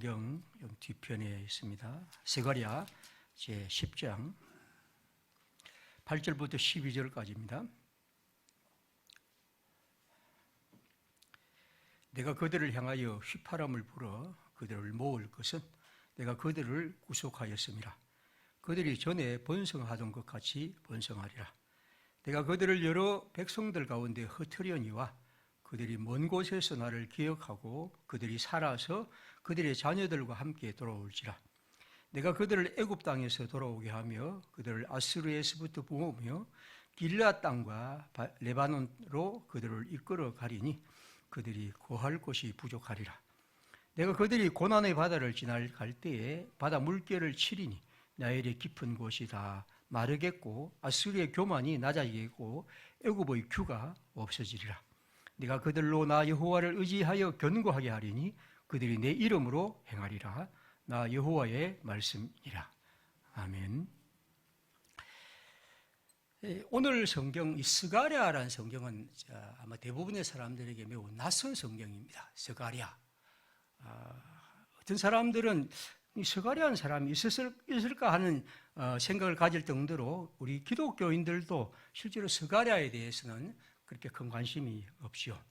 경 뒤편에 있습니다. 세가랴 제 10장 8절부터 12절까지입니다. 내가 그들을 향하여 휘파람을 불어 그들을 모을 것은 내가 그들을 구속하였음이라. 그들이 전에 번성하던 것 같이 번성하리라. 내가 그들을 여러 백성들 가운데 흩으려니와 그들이 먼 곳에서 나를 기억하고 그들이 살아서 그들의 자녀들과 함께 돌아올지라. 내가 그들을 애굽 땅에서 돌아오게 하며 그들을 아스루에서부터 모으며 길라 땅과 바- 레바논으로 그들을 이끌어 가리니 그들이 거할 곳이 부족하리라. 내가 그들이 고난의 바다를 지날 갈 때에 바다 물결을 치리니 나일의 깊은 곳이 다 마르겠고 아수리의 교만이 낮아지겠고 애굽의 규가 없어지리라. 내가 그들로 나 여호와를 의지하여 견고하게 하리니 그들이 내 이름으로 행하리라. 나 여호와의 말씀이라. 아멘. 예, 오늘 성경 이 스가랴라는 성경은 자, 아마 대부분의 사람들에게 매우 낯선 성경입니다. 스가랴. 아, 어떤 사람들은 이 스가랴한 사람이 있었을, 있을까 하는 어, 생각을 가질 정도로 우리 기독교인들도 실제로 스가랴에 대해서는 그렇게 큰 관심이 없지요.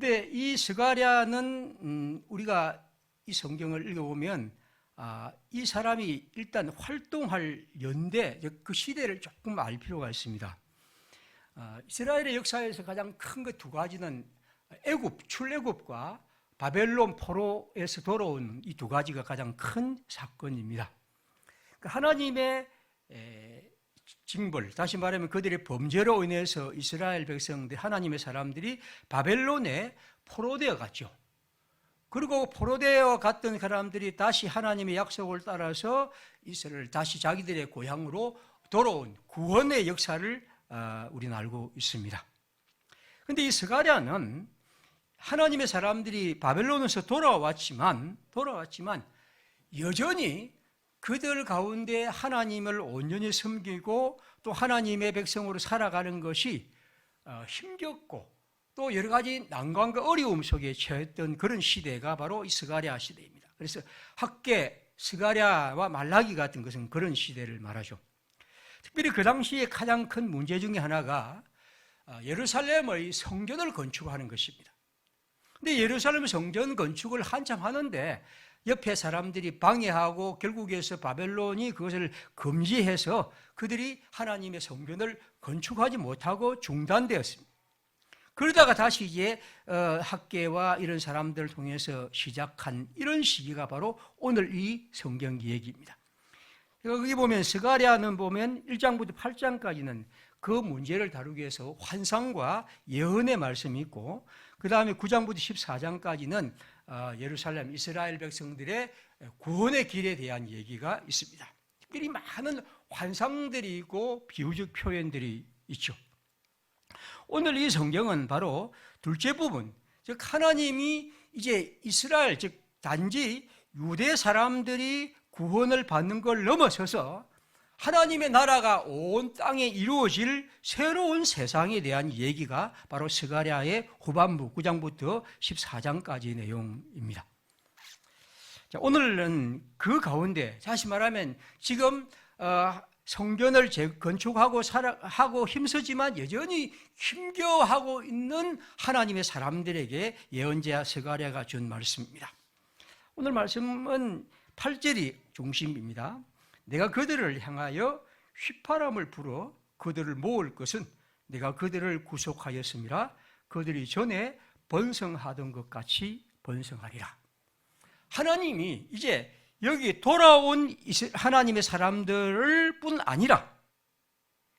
근데 이 스가랴는 음, 우리가 이 성경을 읽어보면 아, 이 사람이 일단 활동할 연대 그 시대를 조금 알 필요가 있습니다. 아, 이스라엘의 역사에서 가장 큰 그 두 가지는 애굽 출애굽과 바벨론 포로에서 돌아온 이 두 가지가 가장 큰 사건입니다. 그 하나님의 에, 징벌, 다시 말하면 그들의 범죄로 인해서 이스라엘 백성들, 하나님의 사람들이 바벨론에 포로되어 갔죠. 그리고 포로되어 갔던 사람들이 다시 하나님의 약속을 따라서 이스라엘 다시 자기들의 고향으로 돌아온 구원의 역사를 아, 우리는 알고 있습니다. 그런데 이 스가랴는 하나님의 사람들이 바벨론에서 돌아왔지만 돌아왔지만 여전히 그들 가운데 하나님을 온전히 섬기고 또 하나님의 백성으로 살아가는 것이 어, 힘겹고 또 여러 가지 난관과 어려움 속에 처했던 그런 시대가 바로 이 스가랴 시대입니다. 그래서 학계 스가랴와 말라기 같은 것은 그런 시대를 말하죠. 특별히 그 당시에 가장 큰 문제 중에 하나가 어, 예루살렘의 성전을 건축하는 것입니다. 근데 예루살렘 성전 건축을 한참 하는데 옆에 사람들이 방해하고 결국에서 바벨론이 그것을 금지해서 그들이 하나님의 성전을 건축하지 못하고 중단되었습니다. 그러다가 다시 이제 어, 학계와 이런 사람들을 통해서 시작한 이런 시기가 바로 오늘 이 성경 얘기입니다. 여기 보면 스가랴는 보면 1장부터 8장까지는 그 문제를 다루기 위해서 환상과 예언의 말씀이 있고 그 다음에 9장부터 14장까지는 어, 예루살렘 이스라엘 백성들의 구원의 길에 대한 얘기가 있습니다. 특별히 많은 환상들이 있고 비유적 표현들이 있죠. 오늘 이 성경은 바로 둘째 부분, 즉 하나님이 이제 이스라엘 즉 단지 유대 사람들이 구원을 받는 걸 넘어서서 하나님의 나라가 온 땅에 이루어질 새로운 세상에 대한 얘기가 바로 스가랴의 후반부 9장부터 14장까지 내용입니다. 자, 오늘은 그 가운데 다시 말하면 지금 어, 성전을 건축하고 살아, 하고 힘쓰지만 여전히 힘겨워하고 있는 하나님의 사람들에게 예언자 스가랴가 준 말씀입니다. 오늘 말씀은 8절이 중심입니다. 내가 그들을 향하여 휘파람을 불어 그들을 모을 것은 내가 그들을 구속하였음이라 그들이 전에 번성하던 것 같이 번성하리라. 하나님이 이제 여기 돌아온 하나님의 사람들을 뿐 아니라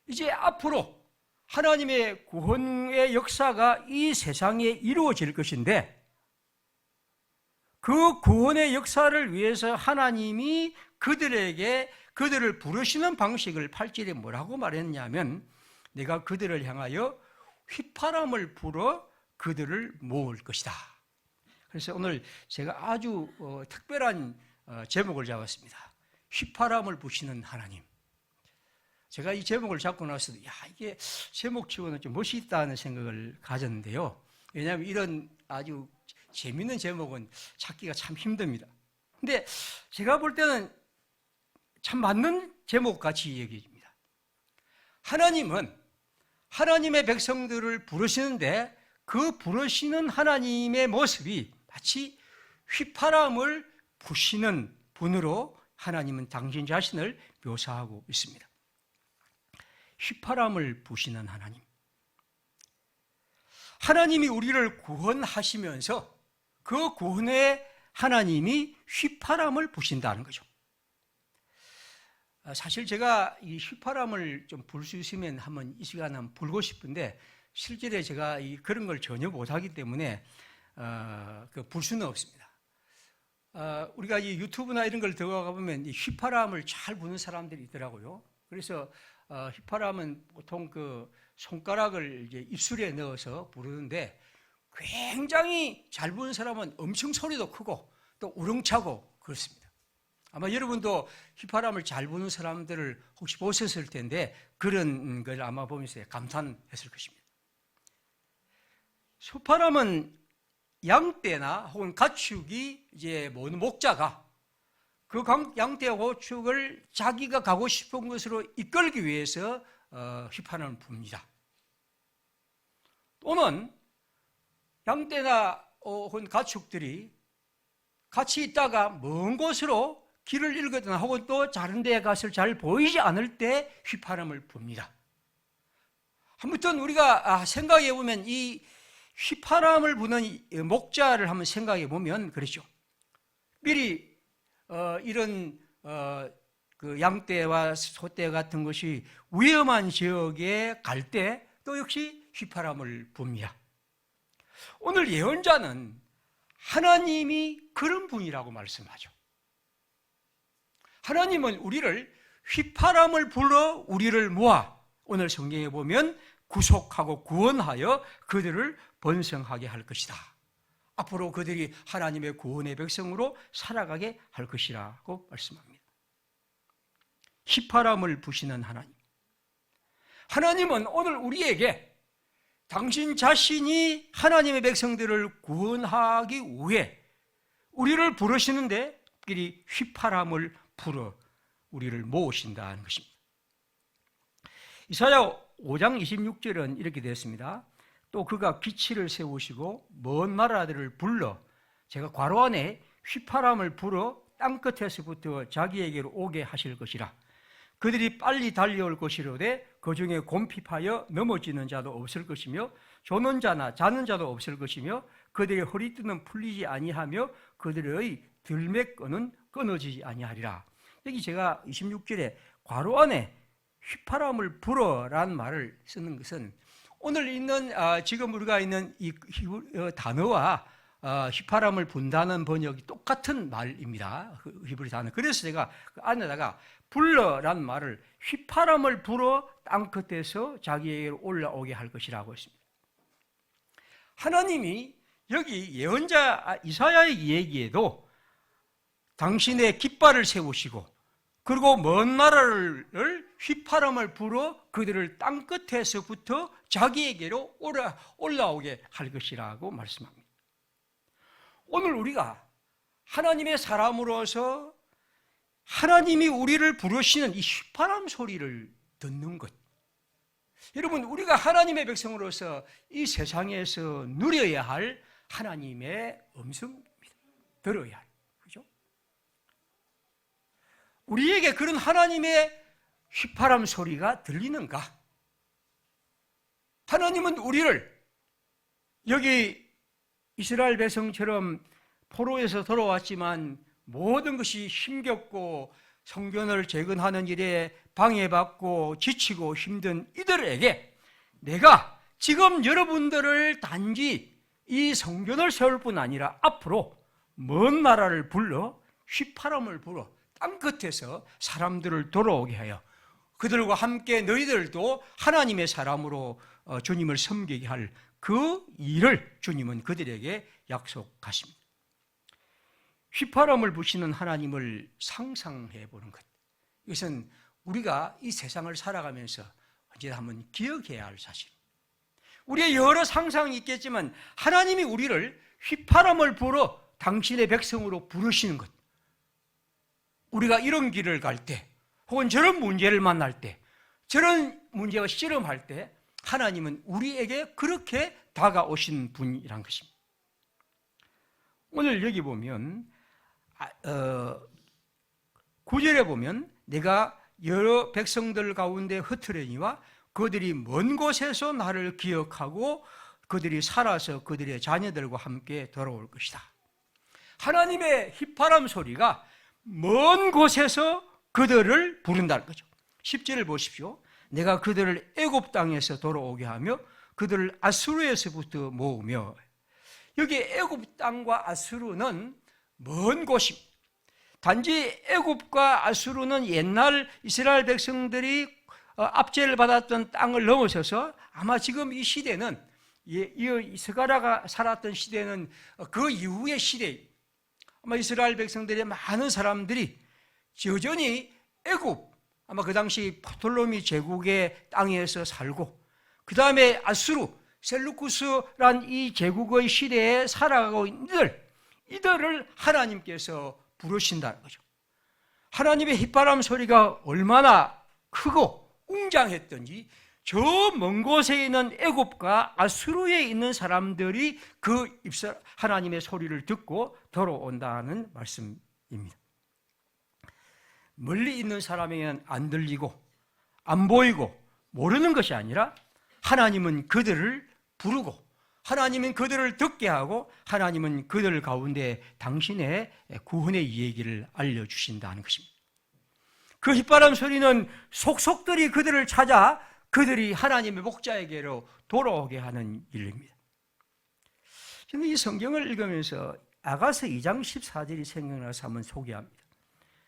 이제 앞으로 하나님의 구원의 역사가 이 세상에 이루어질 것인데 그 구원의 역사를 위해서 하나님이 그들에게 그들을 부르시는 방식을 8절에 뭐라고 말했냐면 내가 그들을 향하여 휘파람을 불어 그들을 모을 것이다. 그래서 오늘 제가 아주 어, 특별한 어, 제목을 잡았습니다. 휘파람을 부시는 하나님. 제가 이 제목을 잡고 나서 야 이게 제목치고는 좀 멋있다는 생각을 가졌는데요. 왜냐하면 이런 아주 재밌는 제목은 찾기가 참 힘듭니다. 근데 제가 볼 때는 참 맞는 제목 같이 여겨집니다. 하나님은 하나님의 백성들을 부르시는데 그 부르시는 하나님의 모습이 마치 휘파람을 부시는 분으로 하나님은 당신 자신을 묘사하고 있습니다. 휘파람을 부시는 하나님. 하나님이 우리를 구원하시면서 그 구원에 하나님이 휘파람을 부신다는 거죠. 아, 사실 제가 이 휘파람을 좀 불 수 있으면 한번 이 시간에 한번 불고 싶은데 실제로 제가 이 그런 걸 전혀 못하기 때문에 어, 그불 수는 없습니다. 어, 우리가 이 유튜브나 이런 걸 들어가 보면 이 휘파람을 잘 부는 사람들이 있더라고요. 그래서 어, 휘파람은 보통 그 손가락을 이제 입술에 넣어서 부르는데 굉장히 잘 부는 사람은 엄청 소리도 크고 또 우렁차고 그렇습니다. 아마 여러분도 휘파람을 잘 부는 사람들을 혹시 보셨을 텐데 그런 걸 아마 보면서 감탄했을 것입니다. 휘파람은 양떼나 혹은 가축이 이제 모든 목자가 그 양떼와 고축을 자기가 가고 싶은 곳으로 이끌기 위해서 어, 휘파람을 붑니다. 또는 양떼나 어, 혹은 가축들이 같이 있다가 먼 곳으로 길을 잃거나 혹은 또 다른 데에 가서 잘 보이지 않을 때 휘파람을 붑니다. 아무튼 우리가 아, 생각해 보면 이 휘파람을 부는 목자를 한번 생각해 보면 그렇죠. 미리 어, 이런 어, 그 양떼와 소떼 같은 것이 위험한 지역에 갈 때 또 역시 휘파람을 붑니다. 오늘 예언자는 하나님이 그런 분이라고 말씀하죠. 하나님은 우리를 휘파람을 불러 우리를 모아 오늘 성경에 보면 구속하고 구원하여 그들을 번성하게 할 것이다. 앞으로 그들이 하나님의 구원의 백성으로 살아가게 할 것이라고 말씀합니다. 휘파람을 부시는 하나님. 하나님은 오늘 우리에게 당신 자신이 하나님의 백성들을 구원하기 위해 우리를 부르시는데 특별히 휘파람을 풀어 우리를 모으신다는 것입니다. 이사야 5장 26절은 이렇게 되었습니다. 또 그가 기치를 세우시고 먼 나라들을 불러 제가 괄호 안에 휘파람을 불어 땅끝에서부터 자기에게로 오게 하실 것이라. 그들이 빨리 달려올 것이로되 그 중에 곰핍하여 넘어지는 자도 없을 것이며 조는 자나 자는 자도 없을 것이며 그들의 허리띠는 풀리지 아니하며 그들의 들매끈은 끊어지지 아니하리라. 여기 제가 26절에 괄호 안에 휘파람을 불어라는 말을 쓰는 것은 오늘 있는 아, 지금 우리가 있는 이 어, 단어와 어, 휘파람을 분다는 번역이 똑같은 말입니다. 그 히브리 단어. 그래서 제가 그 안에다가 불러란 말을 휘파람을 불어 땅 끝에서 자기에게 올라오게 할 것이라고 했습니다. 하나님이 여기 예언자 아, 이사야의 얘기에도 당신의 깃발을 세우시고 그리고 먼 나라를 휘파람을 불어 그들을 땅 끝에서부터 자기에게로 올라, 올라오게 할 것이라고 말씀합니다. 오늘 우리가 하나님의 사람으로서 하나님이 우리를 부르시는 이 휘파람 소리를 듣는 것. 여러분, 우리가 하나님의 백성으로서 이 세상에서 누려야 할 하나님의 음성입니다. 들어야 할. 우리에게 그런 하나님의 휘파람 소리가 들리는가? 하나님은 우리를 여기 이스라엘 백성처럼 포로에서 돌아왔지만 모든 것이 힘겹고 성전을 재건하는 일에 방해받고 지치고 힘든 이들에게 내가 지금 여러분들을 단지 이 성전을 세울 뿐 아니라 앞으로 먼 나라를 불러 휘파람을 불어 땅 끝에서 사람들을 돌아오게 하여 그들과 함께 너희들도 하나님의 사람으로 어, 주님을 섬기게 할 그 일을 주님은 그들에게 약속하십니다. 휘파람을 부시는 하나님을 상상해 보는 것. 이것은 우리가 이 세상을 살아가면서 언제 한번 기억해야 할 사실. 우리의 여러 상상이 있겠지만 하나님이 우리를 휘파람을 불어 당신의 백성으로 부르시는 것. 우리가 이런 길을 갈 때, 혹은 저런 문제를 만날 때, 저런 문제와 씨름할 때, 하나님은 우리에게 그렇게 다가오신 분이란 것입니다. 오늘 여기 보면, 아, 어, 구절에 보면, 내가 여러 백성들 가운데 흩트려니와 그들이 먼 곳에서 나를 기억하고 그들이 살아서 그들의 자녀들과 함께 돌아올 것이다. 하나님의 휘파람 소리가 먼 곳에서 그들을 부른다는 거죠. 10절을 보십시오. 내가 그들을 애굽 땅에서 돌아오게 하며 그들을 아수르에서부터 모으며 여기 애굽 땅과 아수르는 먼 곳입니다. 단지 애굽과 아수르는 옛날 이스라엘 백성들이 어, 압제를 받았던 땅을 넘어서서 아마 지금 이 시대는 이 스가라가 살았던 시대는 그 이후의 시대 아마 이스라엘 백성들의 많은 사람들이 여전히 애굽 아마 그 당시 포톨로미 제국의 땅에서 살고 그 다음에 아수르 셀루쿠스란 이 제국의 시대에 살아가고 이들 이들을 하나님께서 부르신다는 거죠. 하나님의 휘바람 소리가 얼마나 크고 웅장했던지 저 먼 곳에 있는 애굽과 아수르에 있는 사람들이 그 입사 하나님의 소리를 듣고 돌아온다는 말씀입니다. 멀리 있는 사람에게는 안 들리고 안 보이고 모르는 것이 아니라 하나님은 그들을 부르고 하나님은 그들을 듣게 하고 하나님은 그들 가운데 당신의 구원의 얘기를 알려주신다는 것입니다. 그 휘바람 소리는 속속들이 그들을 찾아 그들이 하나님의 목자에게로 돌아오게 하는 일입니다. 저는 이 성경을 읽으면서 아가서 2장 14절이 생각나서 한번 소개합니다.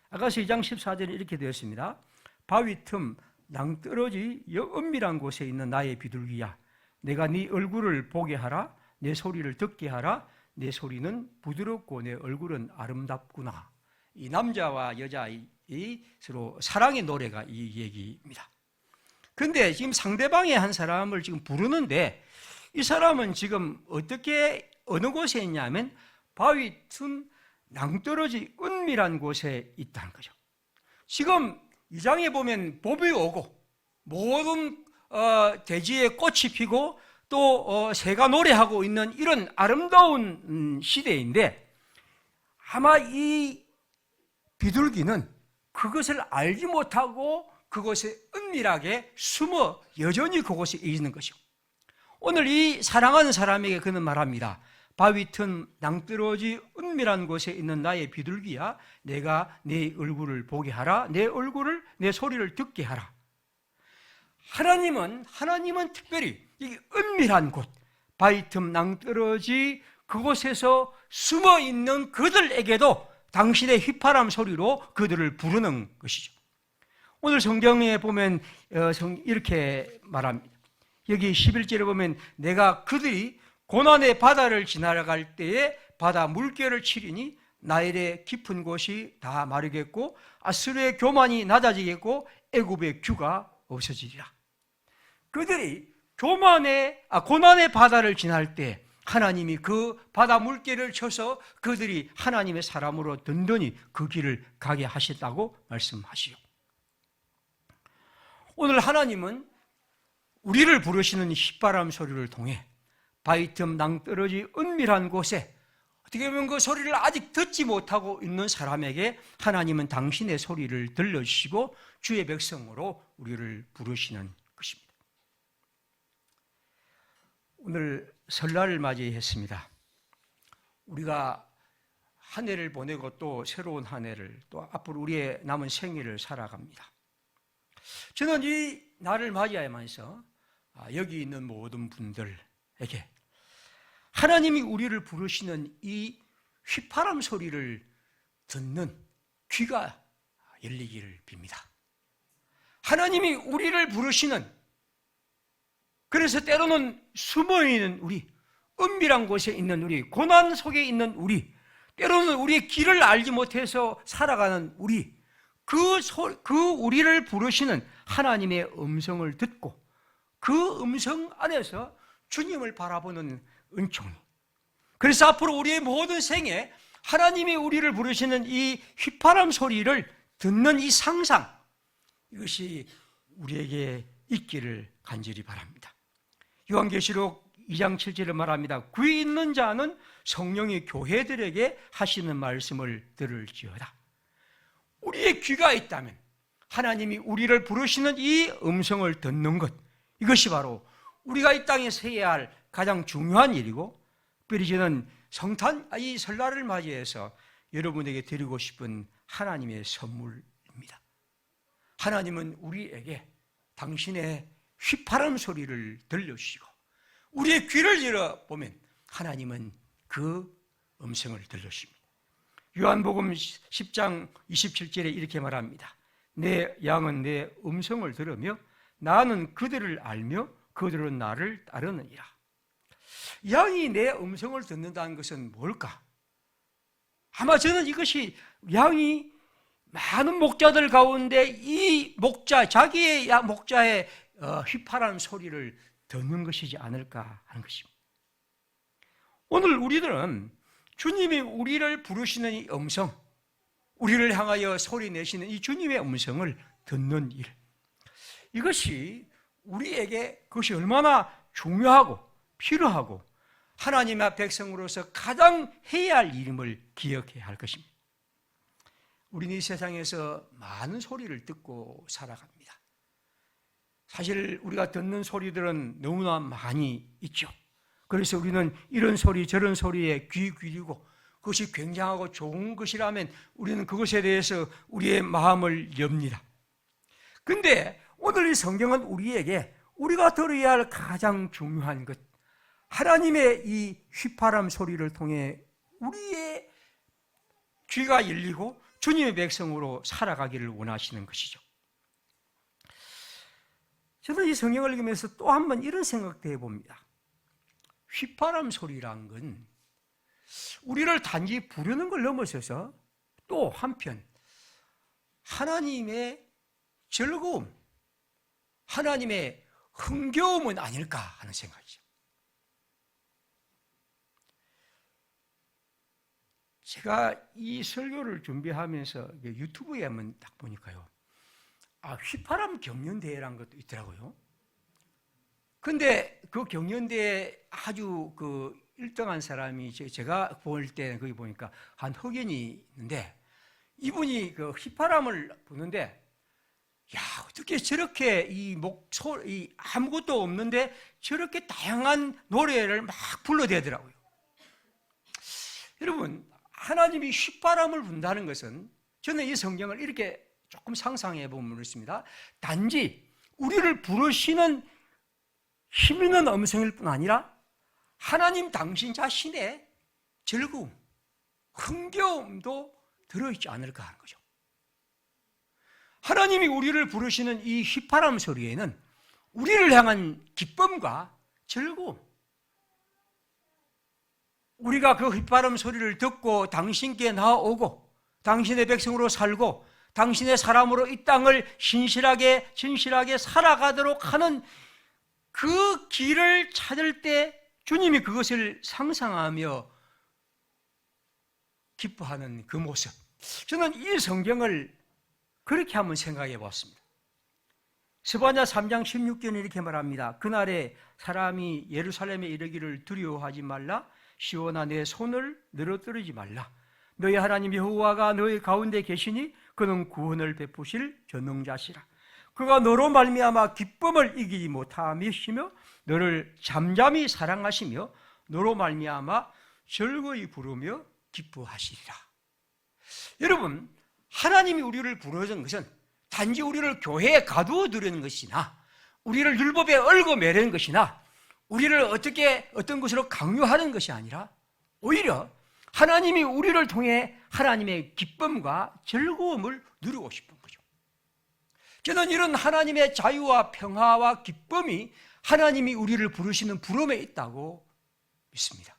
아가서 2장 14절에 이렇게 되었습니다. 바위 틈 낭떠러지 은밀한 곳에 있는 나의 비둘기야 내가 네 얼굴을 보게 하라 내 소리를 듣게 하라 내 소리는 부드럽고 내 얼굴은 아름답구나 이 남자와 여자의 서로 사랑의 노래가 이 얘기입니다 근데 지금 상대방의 한 사람을 지금 부르는데 이 사람은 지금 어떻게 어느 곳에 있냐면 바위 틈 낭떠러지 은밀한 곳에 있다는 거죠. 지금 이 장에 보면 봄이 오고 모든 어, 대지에 꽃이 피고 또 어, 새가 노래하고 있는 이런 아름다운 음, 시대인데 아마 이 비둘기는 그것을 알지 못하고 그곳에 은밀하게 숨어 여전히 그곳에 있는 것이고 오늘 이 사랑하는 사람에게 그는 말합니다. 바위 틈 낭떠러지 은밀한 곳에 있는 나의 비둘기야 내가 내 얼굴을 보게 하라 내 얼굴을 내 소리를 듣게 하라 하나님은 하나님은 특별히 이 은밀한 곳 바위 틈 낭떠러지 그곳에서 숨어 있는 그들에게도 당신의 휘파람 소리로 그들을 부르는 것이죠. 오늘 성경에 보면 어, 이렇게 말합니다. 여기 11절에 보면 내가 그들이 고난의 바다를 지나갈 때에 바다 물결을 치리니 나일의 깊은 곳이 다 마르겠고 아수르의 교만이 낮아지겠고 애굽의 규가 없어지리라. 그들이 교만의 아, 고난의 바다를 지날 때 하나님이 그 바다 물결을 쳐서 그들이 하나님의 사람으로 든든히 그 길을 가게 하셨다고 말씀하시오. 오늘 하나님은 우리를 부르시는 휘바람 소리를 통해 바위틈 낭떠러지 은밀한 곳에 어떻게 보면 그 소리를 아직 듣지 못하고 있는 사람에게 하나님은 당신의 소리를 들려주시고 주의 백성으로 우리를 부르시는 것입니다. 오늘 설날을 맞이했습니다. 우리가 한 해를 보내고 또 새로운 한 해를 또 앞으로 우리의 남은 생일을 살아갑니다. 저는 이 날을 맞이하면서 아, 여기 있는 모든 분들에게 하나님이 우리를 부르시는 이 휘파람 소리를 듣는 귀가 열리기를 빕니다. 하나님이 우리를 부르시는 그래서 때로는 숨어 있는 우리, 은밀한 곳에 있는 우리, 고난 속에 있는 우리, 때로는 우리의 길을 알지 못해서 살아가는 우리, 그, 소, 그 우리를 부르시는 하나님의 음성을 듣고 그 음성 안에서 주님을 바라보는 은총이 그래서 앞으로 우리의 모든 생에 하나님이 우리를 부르시는 이 휘파람 소리를 듣는 이 상상, 이것이 우리에게 있기를 간절히 바랍니다. 요한계시록 2장 7절에 말합니다. 귀 있는 자는 성령이 교회들에게 하시는 말씀을 들을지어다. 우리의 귀가 있다면 하나님이 우리를 부르시는 이 음성을 듣는 것, 이것이 바로 우리가 이 땅에서 해야 할 가장 중요한 일이고, 특별히 저는 성탄, 이 설날을 맞이해서 여러분에게 드리고 싶은 하나님의 선물입니다. 하나님은 우리에게 당신의 휘파람 소리를 들려주시고, 우리의 귀를 열어보면 하나님은 그 음성을 들려주십니다. 요한복음 10장 27절에 이렇게 말합니다. 내 양은 내 음성을 들으며 나는 그들을 알며 그들은 나를 따르느니라. 양이 내 음성을 듣는다는 것은 뭘까? 아마 저는 이것이 양이 많은 목자들 가운데 이 목자, 자기의 목자의 어, 휘파람 소리를 듣는 것이지 않을까 하는 것입니다. 오늘 우리들은 주님이 우리를 부르시는 이 음성, 우리를 향하여 소리 내시는 이 주님의 음성을 듣는 일. 이것이 우리에게 그것이 얼마나 중요하고 필요하고 하나님의 백성으로서 가장 해야 할 일임을 기억해야 할 것입니다. 우리는 이 세상에서 많은 소리를 듣고 살아갑니다. 사실 우리가 듣는 소리들은 너무나 많이 있죠. 그래서 우리는 이런 소리 저런 소리에 귀 기울이고 그것이 굉장하고 좋은 것이라면 우리는 그것에 대해서 우리의 마음을 엽니다. 근데 오늘 이 성경은 우리에게 우리가 들어야 할 가장 중요한 것, 하나님의 이 휘파람 소리를 통해 우리의 귀가 열리고 주님의 백성으로 살아가기를 원하시는 것이죠. 저는 이 성경을 읽으면서 또 한 번 이런 생각도 해봅니다. 휘파람 소리란 건 우리를 단지 부르는 걸 넘어서서 또 한편 하나님의 즐거움, 하나님의 흥겨움은 아닐까 하는 생각이죠. 제가 이 설교를 준비하면서 유튜브에 한번 딱 보니까요. 아, 휘파람 경연대회라는 것도 있더라고요. 근데 그 경연대회 아주 그 1등한 사람이 제가 볼때 거기 보니까 한 흑연이 있는데 이분이 그 휘파람을 부는데 야, 어떻게 저렇게 이 목소, 이 아무것도 없는데 저렇게 다양한 노래를 막 불러대더라고요. 여러분, 하나님이 휘바람을 분다는 것은 저는 이 성경을 이렇게 조금 상상해 보면 그렇습니다. 단지 우리를 부르시는 힘 있는 음성일 뿐 아니라 하나님 당신 자신의 즐거움, 흥겨움도 들어있지 않을까 하는 거죠. 하나님이 우리를 부르시는 이 휘파람 소리에는 우리를 향한 기쁨과 즐거움, 우리가 그 휘파람 소리를 듣고 당신께 나오고 당신의 백성으로 살고 당신의 사람으로 이 땅을 신실하게 진실하게 살아가도록 하는 그 길을 찾을 때 주님이 그것을 상상하며 기뻐하는 그 모습. 저는 이 성경을 그렇게 한번 생각해 봤습니다. 스바냐 3장 16절에 이렇게 말합니다. 그날에 사람이 예루살렘에 이르기를 두려워하지 말라. 시원아 내 손을 늘어뜨리지 말라. 너희 하나님 여호와가 너희 가운데 계시니 그는 구원을 베푸실 전능자시라. 그가 너로 말미암아 기쁨을 이기지 못하시며 너를 잠잠히 사랑하시며 너로 말미암아 즐거이 부르며 기뻐하시리라. 여러분, 하나님이 우리를 부르는 것은 단지 우리를 교회에 가두어 두려는 것이나 우리를 율법에 얽어 매는 것이나 우리를 어떻게 어떤 것으로 강요하는 것이 아니라 오히려 하나님이 우리를 통해 하나님의 기쁨과 즐거움을 누리고 싶은. 저는 이런 하나님의 자유와 평화와 기쁨이 하나님이 우리를 부르시는 부름에 있다고 믿습니다.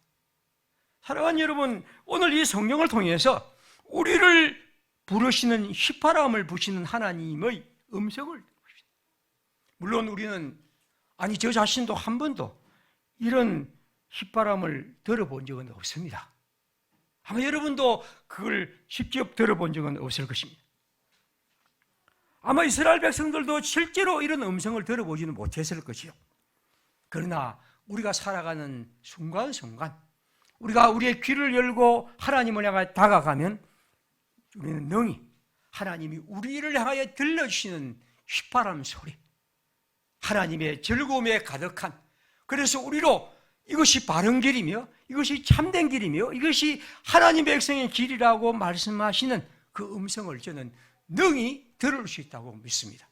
사랑하는 여러분, 오늘 이 성경을 통해서 우리를 부르시는 휘파람을 부시는 하나님의 음성을 물론 우리는 아니 저 자신도 한 번도 이런 휘바람을 들어본 적은 없습니다. 아마 여러분도 그걸 직접 들어본 적은 없을 것입니다. 아마 이스라엘 백성들도 실제로 이런 음성을 들어보지는 못했을 것이요. 그러나 우리가 살아가는 순간순간 우리가 우리의 귀를 열고 하나님을 향해 다가가면 우리는 능히 하나님이 우리를 향하여 들려주시는 휘바람 소리, 하나님의 즐거움에 가득한 그래서 우리로 이것이 바른 길이며 이것이 참된 길이며 이것이 하나님의 백성의 길이라고 말씀하시는 그 음성을 저는 능히 들을 수 있다고 믿습니다.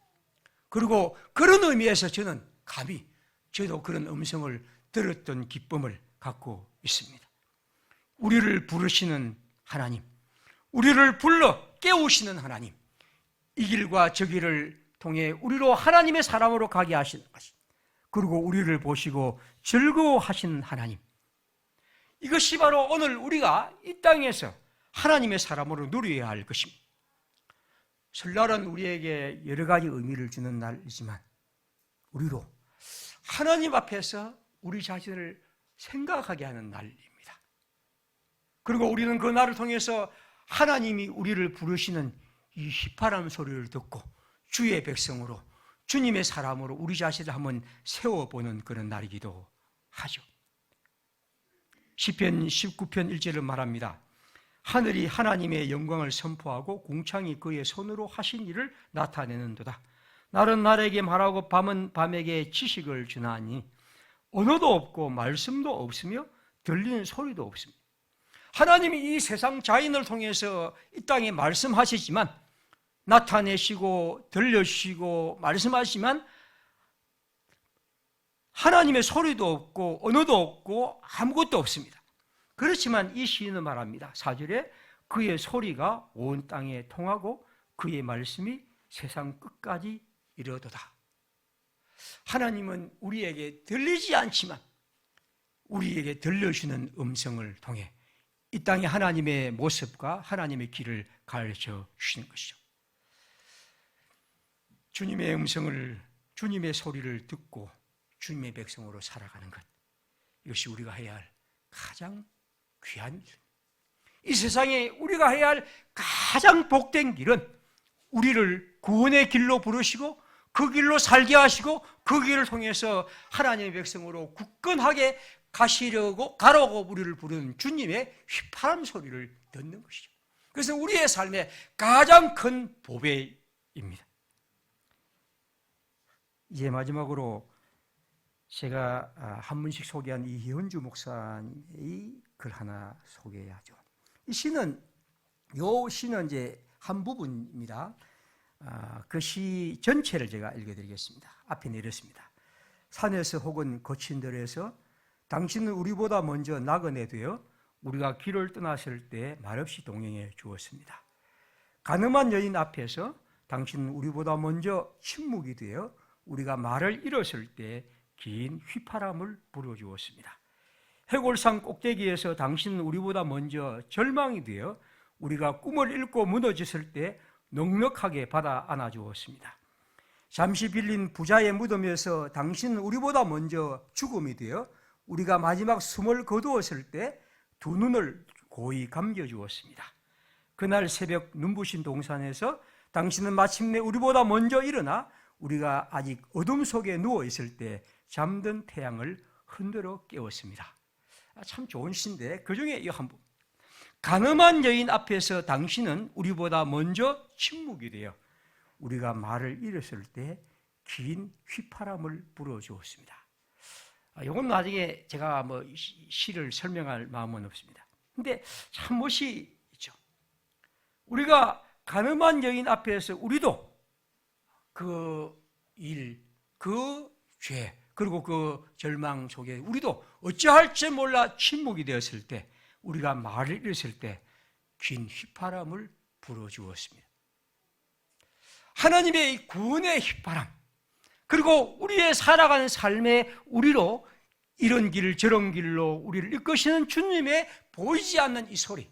그리고 그런 의미에서 저는 감히 저도 그런 음성을 들었던 기쁨을 갖고 있습니다. 우리를 부르시는 하나님, 우리를 불러 깨우시는 하나님, 이 길과 저 길을 통해 우리로 하나님의 사람으로 가게 하시는 것이, 그리고 우리를 보시고 즐거워하시는 하나님. 이것이 바로 오늘 우리가 이 땅에서 하나님의 사람으로 누려야 할 것입니다. 설날은 우리에게 여러 가지 의미를 주는 날이지만, 우리로 하나님 앞에서 우리 자신을 생각하게 하는 날입니다. 그리고 우리는 그 날을 통해서 하나님이 우리를 부르시는 이 휘파람 소리를 듣고 주의 백성으로 주님의 사람으로 우리 자신을 한번 세워보는 그런 날이기도 하죠. 시편 19편 1절을 말합니다. 하늘이 하나님의 영광을 선포하고 궁창이 그의 손으로 하신 일을 나타내는도다. 날은 날에게 말하고 밤은 밤에게 지식을 주나니 언어도 없고 말씀도 없으며 들리는 소리도 없습니다. 하나님이 이 세상 자인을 통해서 이 땅에 말씀하시지만 나타내시고 들려주시고 말씀하시지만 하나님의 소리도 없고 언어도 없고 아무것도 없습니다. 그렇지만 이 시인은 말합니다. 사절에 그의 소리가 온 땅에 통하고 그의 말씀이 세상 끝까지 이르도다. 하나님은 우리에게 들리지 않지만 우리에게 들려주는 음성을 통해 이 땅에 하나님의 모습과 하나님의 길을 가르쳐 주시는 것이죠. 주님의 음성을, 주님의 소리를 듣고 주님의 백성으로 살아가는 것. 이것이 우리가 해야 할 가장 귀한 일. 이 세상에 우리가 해야 할 가장 복된 길은 우리를 구원의 길로 부르시고 그 길로 살게 하시고 그 길을 통해서 하나님의 백성으로 굳건하게 가시려고 가라고 우리를 부르는 주님의 휘파람 소리를 듣는 것이죠. 그래서 우리의 삶의 가장 큰 보배입니다. 이제 마지막으로 제가 아, 한 분씩 소개한 이현주 목사의 글 하나 소개하죠. 이 시는 요 시는 이제 한 부분입니다. 아, 그시 전체를 제가 읽어드리겠습니다. 앞에 내렸습니다. 산에서 혹은 거친 들에서 당신은 우리보다 먼저 나그네 되어 우리가 길을 떠났을 때 말없이 동행해 주었습니다. 가늠한 여인 앞에서 당신은 우리보다 먼저 침묵이 되어 우리가 말을 잃었을 때 긴 휘파람을 불어주었습니다. 해골산 꼭대기에서 당신은 우리보다 먼저 절망이 되어 우리가 꿈을 잃고 무너졌을 때 넉넉하게 받아 안아 주었습니다. 잠시 빌린 부자의 무덤에서 당신은 우리보다 먼저 죽음이 되어 우리가 마지막 숨을 거두었을 때 두 눈을 고이 감겨 주었습니다. 그날 새벽 눈부신 동산에서 당신은 마침내 우리보다 먼저 일어나 우리가 아직 어둠 속에 누워 있을 때 잠든 태양을 흔들어 깨웠습니다. 아, 참 좋은 시인데 그 중에 이한 부. 가늠한 여인 앞에서 당신은 우리보다 먼저 침묵이 되어 우리가 말을 잃었을 때 긴 휘파람을 불어주었습니다. 이건 아, 나중에 제가 뭐 시를 설명할 마음은 없습니다. 근데 참 멋이 있죠. 우리가 가늠한 여인 앞에서 우리도 그 일, 그 죄, 그리고 그 절망 속에 우리도 어찌할 지 몰라 침묵이 되었을 때 우리가 말을 잃었을 때 긴 휘파람을 불어주었습니다. 하나님의 구원의 휘파람, 그리고 우리의 살아가는 삶에 우리로 이런 길 저런 길로 우리를 이끄시는 주님의 보이지 않는 이 소리.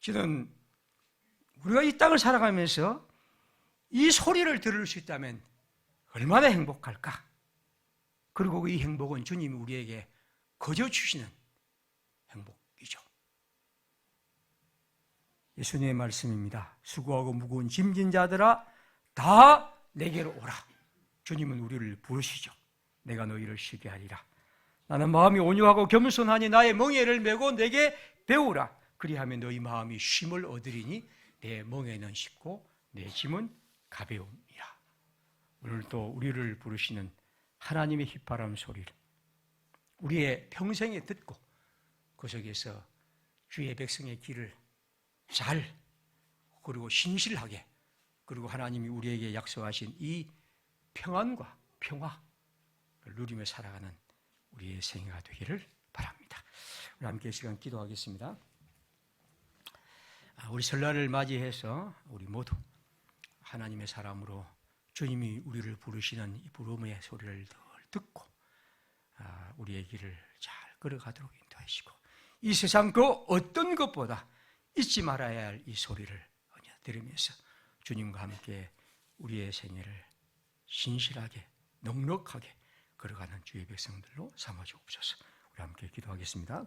저는 우리가 이 땅을 살아가면서 이 소리를 들을 수 있다면 얼마나 행복할까? 그리고 이 행복은 주님이 우리에게 거저 주시는 행복이죠. 예수님의 말씀입니다. 수고하고 무거운 짐진 자들아 다 내게로 오라. 주님은 우리를 부르시죠. 내가 너희를 쉬게 하리라. 나는 마음이 온유하고 겸손하니 나의 멍에를 메고 내게 배우라. 그리하면 너희 마음이 쉼을 얻으리니 내 멍에는 쉽고 내 짐은 가벼움이라. 오늘 또 우리를 부르시는 하나님의 휘파람 소리를 우리의 평생에 듣고 그 속에서 주의 백성의 길을 잘 그리고 신실하게 그리고 하나님이 우리에게 약속하신 이 평안과 평화를 누리며 살아가는 우리의 생애가 되기를 바랍니다. 우리 함께 이 시간 기도하겠습니다. 아, 우리 설날을 맞이해서 우리 모두 하나님의 사람으로 주님이 우리를 부르시는 이 부름의 소리를 늘 듣고 아, 우리의 길을 잘 걸어가도록 인도하시고 이 세상 그 어떤 것보다 잊지 말아야 할 이 소리를 들으면서 주님과 함께 우리의 생애를 신실하게 넉넉하게 걸어가는 주의 백성들로 삼아 주옵소서. 우리 함께 기도하겠습니다.